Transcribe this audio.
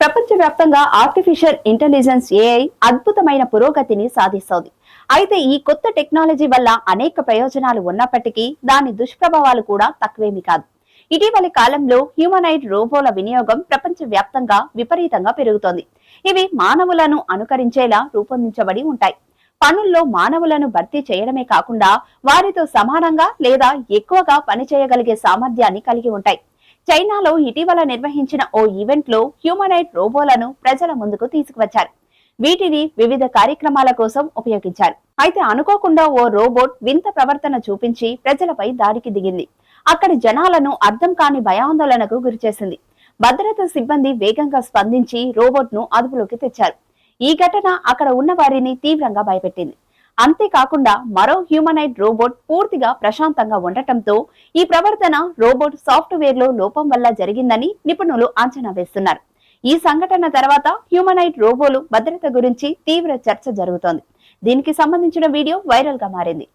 ప్రపంచవ్యాప్తంగా artificial intelligence AI అద్భుతమైన పురోగతిని సాధిస్తోంది. అయితే ఈ కొత్త టెక్నాలజీ వల్ల అనేక ప్రయోజనాలు ఉన్నప్పటికీ దాని దుష్ప్రభావాలు కూడా తక్కువేమీ కాదు. ఇటీవలి కాలంలో హ్యూమనైడ్ రోబోల వినియోగం ప్రపంచవ్యాప్తంగా విపరీతంగా పెరుగుతోంది. ఇవి మానవులను అనుకరించేలా రూపొందించబడి ఉంటాయి. పనుల్లో మానవులను భర్తీ చేయడమే కాకుండా వారితో సమానంగా లేదా ఎక్కువగా పనిచేయగలిగే సామర్థ్యాన్ని కలిగి ఉంటాయి. చైనాలో ఇటీవల నిర్వహించిన ఓ ఈవెంట్లో హ్యూమనైట్ రోబోలను ప్రజల ముందుకు తీసుకువచ్చారు. వీటిని వివిధ కార్యక్రమాల కోసం ఉపయోగించారు. అయితే అనుకోకుండా ఓ రోబోట్ వింత ప్రవర్తన చూపించి ప్రజలపై దాడికి దిగింది. అక్కడి జనాలను అర్థం కాని భయాందోళనకు గురిచేసింది. భద్రతా సిబ్బంది వేగంగా స్పందించి రోబోట్ను అదుపులోకి తెచ్చారు. ఈ ఘటన అక్కడ ఉన్న వారిని తీవ్రంగా భయపెట్టింది. అంతేకాకుండా మరో హ్యూమనైడ్ రోబోట్ పూర్తిగా ప్రశాంతంగా ఉండటంతో ఈ ప్రవర్తన రోబోట్ సాఫ్ట్వేర్లో లోపం వల్ల జరిగిందని నిపుణులు అంచనా వేస్తున్నారు. ఈ సంఘటన తర్వాత హ్యూమనైడ్ రోబోలు భద్రత గురించి తీవ్ర చర్చ జరుగుతోంది. దీనికి సంబంధించిన వీడియో వైరల్గా మారింది.